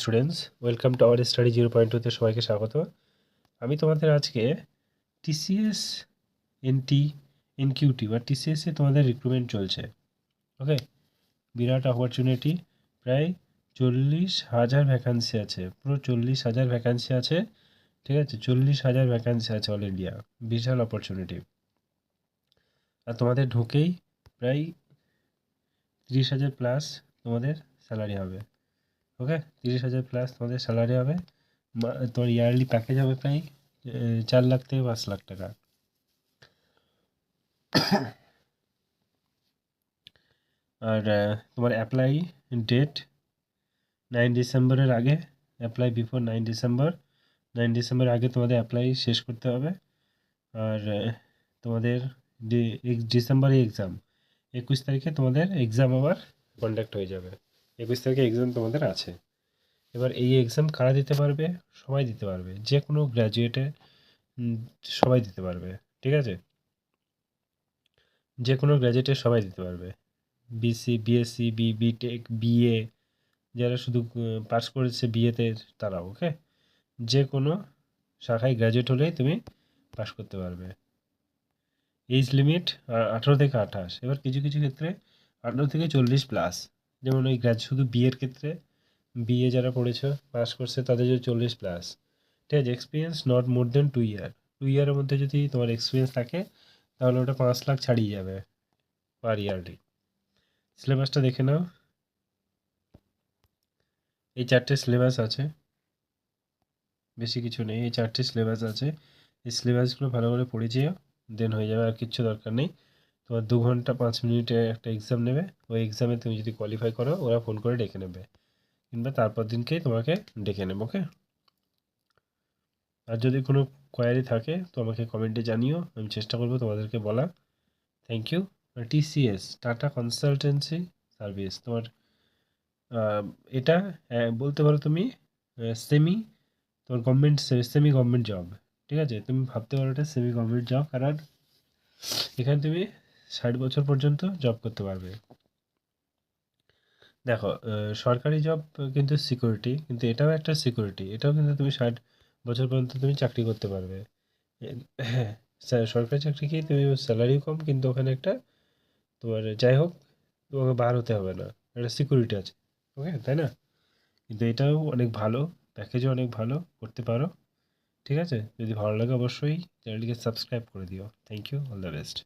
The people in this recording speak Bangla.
Students welcome to our study zero point টুতে সবাইকে স্বাগত। আমি তোমাদের আজকে টিসিএস এনটি এনকিউটি বা টিসিএসে তোমাদের রিক্রুটমেন্ট চলছে। ওকে বিরাট অপরচুনিটি প্রায় চল্লিশ হাজার ভ্যাকান্সি আছে। পুরো চল্লিশ হাজার ভ্যাকান্সি আছে। ঠিক আছে? চল্লিশ হাজার ভ্যাকান্সি আছে অল ইন্ডিয়া বিশাল অপরচুনিটি আর তোমাদের ঢুকেই প্রায় তিরিশ হাজার প্লাস তোমাদের স্যালারি হবে। ওকে, তিরিশ হাজার প্লাস তোমাদের স্যালারি হবে। তোমার ইয়ারলি প্যাকেজ হবে প্রায় চার লাখ থেকে পাঁচ লাখ টাকা। আর তোমার অ্যাপ্লাই ডেট নাইন ডিসেম্বরের আগে apply before nine December nine December আগে তোমাদের অ্যাপ্লাই শেষ করতে হবে। আর তোমাদের ডিসেম্বরে এক্সাম একুশ তারিখে তোমাদের এক্সাম আবার কন্ডাক্ট হয়ে যাবে। একুশ তারিখে এক্সাম তোমাদের আছে। এবার এই এক্সাম কারা দিতে পারবে? সবাই দিতে পারবে। যে কোনো গ্র্যাজুয়েটে সবাই দিতে পারবে। ঠিক আছে? যে কোনো গ্র্যাজুয়েটে সবাই দিতে পারবে। BC BSc B BTech BA যারা শুধু পাস করেছে বিএতে তারা ওকে যে কোনো শাখায় গ্র্যাজুয়েট হলেই তুমি পাস করতে পারবে। এইজ লিমিট আঠারো থেকে আঠাশ। এবার কিছু কিছু ক্ষেত্রে আঠারো থেকে চল্লিশ প্লাস যেমন ওই গ্র্যাজ শুধু বিয়ের ক্ষেত্রে বিএ যারা পড়েছো পাস করছে, তাদের যদি চল্লিশ প্লাস ঠিক আছে? Experience not more than two year two ইয়ারের মধ্যে যদি তোমার এক্সপিরিয়েন্স থাকে, তাহলে ওটা পাঁচ লাখ ছাড়িয়ে যাবে পার ইয়ারলি সিলেবাসটা দেখে নাও। এই চারটে সিলেবাস আছে। বেশি কিছু নেই, এই চারটে সিলেবাস আছে। এই সিলেবাসগুলো ভালো করে পড়ে যেও দেন হয়ে যাবে, আর কিচ্ছু দরকার নেই। তোমার দু ঘণ্টা পাঁচ মিনিটে একটা এক্সাম নেবে। ওই এক্সামে তুমি যদি কোয়ালিফাই করো, ওরা ফোন করে ডেকে নেবে। কিংবা তারপর দিনকেই তোমাকে ডেকে নেবে ওকে আর যদি কোনো কোয়ারি থাকে, তো আমাকে কমেন্টে জানিও। আমি চেষ্টা করব তোমাদেরকে বলা thank you TCS Tata consultancy service তোমার এটা বলতে পারো তুমি সেমি তোমার গভর্নমেন্ট সেমি গভর্নমেন্ট জব ঠিক আছে? তুমি ভাবতে পারো এটা সেমি গভর্নমেন্ট জব কারণ এখানে তুমি ষাট বছর পর্যন্ত জব করতে পারবে। দেখো সরকারি জব কিন্তু সিকিউরিটি কিন্তু এটাও একটা সিকিউরিটি এটাও কিন্তু তুমি ষাট বছর পর্যন্ত তুমি চাকরি করতে পারবে। হ্যাঁ সরকারি চাকরি কি তুমি স্যালারিও কম, কিন্তু ওখানে একটা তোমার, যাই হোক, তোমাকে বার হতে হবে না। একটা সিকিউরিটি আছে ওকে তাই না? কিন্তু এটাও অনেক ভালো প্যাকেজও অনেক ভালো, করতে পারো, ঠিক আছে? যদি ভালো লাগে অবশ্যই চ্যানেলটিকে সাবস্ক্রাইব করে দিও। Thank you all the best